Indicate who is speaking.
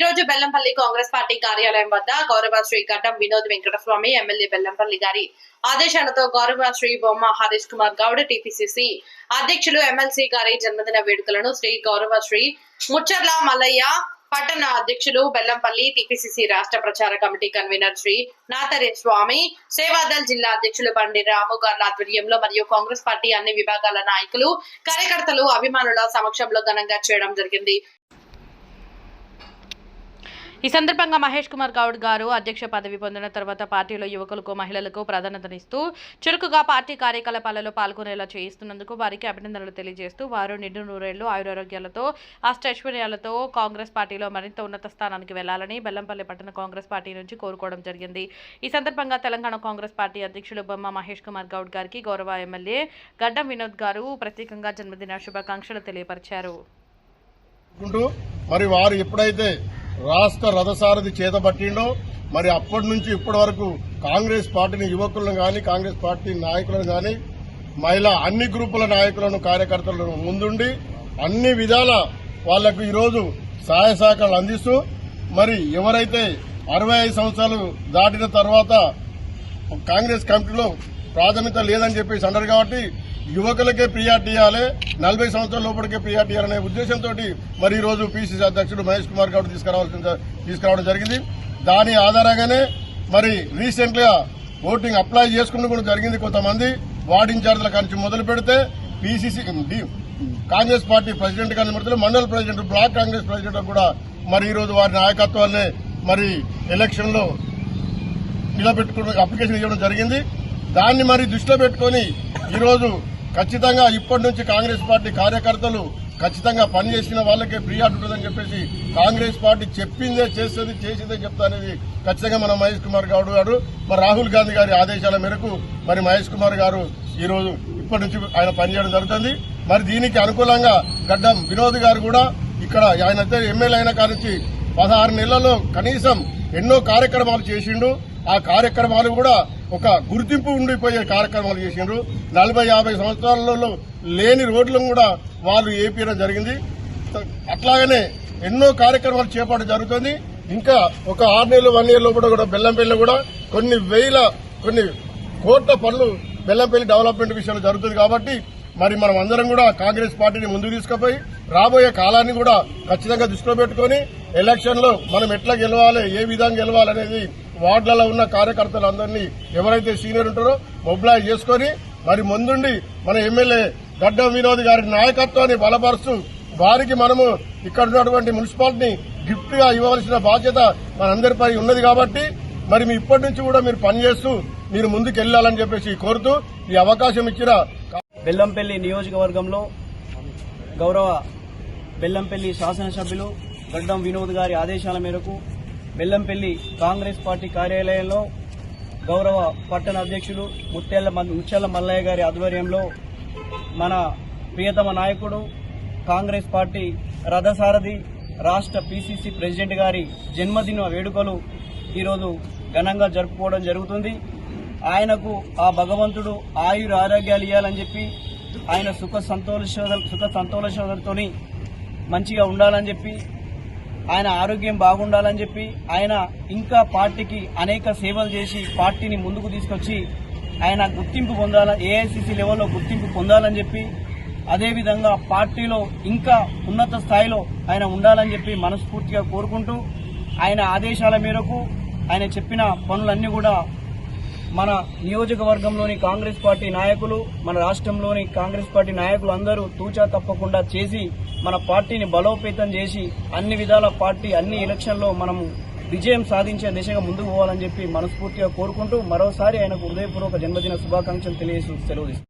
Speaker 1: Bellampalli Congress party కార్యాలయం వద్ద గౌరవ శ్రీ గడ్డం వినోద్ వెంకటస్వామి ఎమ్మెల్యే బెల్లంపల్లి గారి ఆదేశాలతో గౌరవ శ్రీ బొమ్మ హరీష్ కుమార్ గౌడ్ టిపిసిసి అధ్యక్షులు ఎమ్మెల్సీ గారి జన్మదిన వేడుకలను శ్రీ గౌరవ శ్రీ ముచ్చర్ల మల్లయ్య పట్టణ అధ్యక్షులు బెల్లంపల్లి టిపిసిసి రాష్ట్ర ప్రచార కమిటీ కన్వీనర్ శ్రీ నాతరే స్వామి సేవాదల్ జిల్లా అధ్యక్షులు బండి రాము గారి ఆధ్వర్యంలో మరియు కాంగ్రెస్ పార్టీ అన్ని విభాగాల నాయకులు కార్యకర్తలు అభిమానుల సమక్షంలో ఘనంగా చేయడం జరిగింది. ఈ సందర్భంగా మహేష్ కుమార్ గౌడ్ గారు అధ్యక్ష పదవి పొందిన తర్వాత పార్టీలో యువకులకు మహిళలకు ప్రాధాన్యతనిస్తూ చురుకుగా పార్టీ కార్యకలాపాలలో పాల్గొనేలా చేయిస్తున్నందుకు వారికి అభినందనలు తెలియజేస్తూ వారు నిండు నూరేళ్ళు ఆయురారోగ్యాలతో అష్టైశ్వర్యాలతో కాంగ్రెస్ పార్టీలో మరింత ఉన్నత స్థానానికి వెళ్ళాలని బెల్లంపల్లి పట్టణ కాంగ్రెస్ పార్టీ నుంచి కోరుకోవడం జరిగింది. ఈ సందర్భంగా తెలంగాణ కాంగ్రెస్ పార్టీ అధ్యక్షులు బొమ్మ మహేష్ కుమార్ గౌడ్ గారికి గౌరవ ఎమ్మెల్యే గడ్డం వినోద్ గారు ప్రత్యేకంగా జన్మదిన శుభాకాంక్షలు తెలియపరిచారు.
Speaker 2: మరి వారు ఎప్పుడైతే రాష్ట్ర రథసారథి చేతబట్టిండో మరి అప్పటి నుంచి ఇప్పటి వరకు కాంగ్రెస్ పార్టీని యువకులను కానీ కాంగ్రెస్ పార్టీ నాయకులను కానీ మహిళా అన్ని గ్రూపుల నాయకులను కార్యకర్తలను ముందుండి అన్ని విధాల వాళ్ళకు ఈరోజు సహాయ సహకారాలు అందిస్తూ మరి ఎవరైతే అరవై ఐదు సంవత్సరాలు దాటిన తర్వాత కాంగ్రెస్ కమిటీలో ప్రాధాన్యత లేదని చెప్పేసి అన్నారు కాబట్టి యువకులకే ప్రియారిటీ ఇవ్వాలి. నలభై సంవత్సరాల లోపలికే ప్రియారిటీ ఇవ్వాలనే ఉద్దేశంతో మరి ఈ రోజు పిసిసి అధ్యక్షుడు మహేష్ కుమార్ గౌడ్ తీసుకురావాల్సిన తీసుకురావడం జరిగింది. దాని ఆధారంగానే మరి రీసెంట్గా ఓటింగ్ అప్లై చేసుకున్న కూడా జరిగింది కొంతమంది. వార్డు ఇన్ఛార్జీల నుంచి మొదలు పెడితే పీసీసీ కాంగ్రెస్ పార్టీ ప్రెసిడెంట్ కానీ మొదలు మండల ప్రెసిడెంట్ బ్లాక్ కాంగ్రెస్ ప్రెసిడెంట్ కూడా మరి ఈరోజు వారి నాయకత్వాన్ని మరి ఎలక్షన్లో లో అప్లికేషన్ ఇవ్వడం జరిగింది. దాన్ని మరి దృష్టిలో పెట్టుకుని ఈరోజు ఖచ్చితంగా ఇప్పటి నుంచి కాంగ్రెస్ పార్టీ కార్యకర్తలు ఖచ్చితంగా పనిచేసిన వాళ్ళకే ప్రియారిటీ ఉంటుందని చెప్పేసి కాంగ్రెస్ పార్టీ చెప్పిందే చేసేది చేసిందే చెప్తా అనేది ఖచ్చితంగా మన మహేష్ కుమార్ గౌడ్ గారు మరి రాహుల్ గాంధీ గారి ఆదేశాల మేరకు మరి మహేష్ కుమార్ గారు ఈరోజు ఇప్పటి నుంచి ఆయన పనిచేయడం జరుగుతుంది. మరి దీనికి అనుకూలంగా గడ్డం వినోద్ గారు కూడా ఇక్కడ ఆయన అయితే ఎమ్మెల్యే అయిన కానించి పదహారు నెలల్లో కనీసం ఎన్నో కార్యక్రమాలు చేసిండు. ఆ కార్యక్రమాలు కూడా ఒక గుర్తింపు ఉండిపోయే కార్యక్రమాలు చేసిండ్రు. నలభై యాభై సంవత్సరాలలో లేని రోడ్లను కూడా వాళ్ళు ఏపీయడం జరిగింది. అట్లాగనే ఎన్నో కార్యక్రమాలు చేపట్టడం జరుగుతుంది. ఇంకా ఒక ఆరు నెలలు వన్ ఇయర్ లోపల కూడా బెల్లంపల్లి కూడా కొన్ని వేల కొన్ని కోట్ల పనులు బెల్లంపల్లి డెవలప్మెంట్ విషయంలో జరుగుతుంది కాబట్టి మరి మనం అందరం కూడా కాంగ్రెస్ పార్టీని ముందుకు తీసుకుపోయి రాబోయే కాలాన్ని కూడా ఖచ్చితంగా దృష్టిలో పెట్టుకుని ఎలక్షన్లో మనం ఎట్లా గెలవాలి ఏ విధంగా గెలవాలనేది వార్డులలో ఉన్న కార్యకర్తలందరినీ ఎవరైతే సీనియర్ ఉంటారో మొబిలైజ్ చేసుకుని మరి ముందుండి మన ఎమ్మెల్యే గడ్డం వినోద్ గారి నాయకత్వాన్ని బలపరుస్తూ వారికి మనము ఇక్కడ ఉన్నటువంటి మున్సిపాలిటీని గిఫ్ట్గా ఇవ్వవలసిన బాధ్యత మనందరిపై ఉన్నది కాబట్టి మరి మీ ఇప్పటి నుంచి కూడా మీరు పనిచేస్తూ మీరు ముందుకు వెళ్ళాలని చెప్పేసి కోరుతూ ఈ అవకాశం ఇచ్చిన
Speaker 3: బెల్లంపల్లి నియోజకవర్గంలో గౌరవ బెల్లంపల్లి శాసనసభ్యులు గడ్డం వినోద్ గారి ఆదేశాల మేరకు బెల్లంపల్లి కాంగ్రెస్ పార్టీ కార్యాలయంలో గౌరవ పట్టణ అధ్యక్షులు ముత్యాల ముత్యాల మల్లయ్య గారి ఆధ్వర్యంలో మన ప్రియతమ నాయకుడు కాంగ్రెస్ పార్టీ రథసారథి రాష్ట్ర పిసిసి ప్రెసిడెంట్ గారి జన్మదిన వేడుకలు ఈరోజు ఘనంగా జరుపుకోవడం జరుగుతుంది. ఆయనకు ఆ భగవంతుడు ఆయుర ఆరోగ్యాలు ఇవ్వాలని చెప్పి ఆయన సుఖ సంతోష సుఖ సంతోషతోని మంచిగా ఉండాలని చెప్పి ఆయన ఆరోగ్యం బాగుండాలని చెప్పి ఆయన ఇంకా పార్టీకి అనేక సేవలు చేసి పార్టీని ముందుకు తీసుకొచ్చి ఆయన గుర్తింపు పొందాల ఏఐసిసి లెవెల్లో గుర్తింపు పొందాలని చెప్పి అదేవిధంగా పార్టీలో ఇంకా ఉన్నత స్థాయిలో ఆయన ఉండాలని చెప్పి మనస్ఫూర్తిగా కోరుకుంటూ ఆయన ఆదేశాల మేరకు ఆయన చెప్పిన పనులన్నీ కూడా మన నియోజకవర్గంలోని కాంగ్రెస్ పార్టీ నాయకులు మన రాష్ట్రంలోని కాంగ్రెస్ పార్టీ నాయకులు అందరూ తూచా తప్పకుండా చేసి మన పార్టీని బలోపేతం చేసి అన్ని విధాల పార్టీ అన్ని ఎలక్షన్లో మనము విజయం సాధించే దిశగా ముందుకు పోవాలని చెప్పి మనస్ఫూర్తిగా కోరుకుంటూ మరోసారి ఆయనకు హృదయపూర్వక జన్మదిన శుభాకాంక్షలు తెలియజేసి సెలవు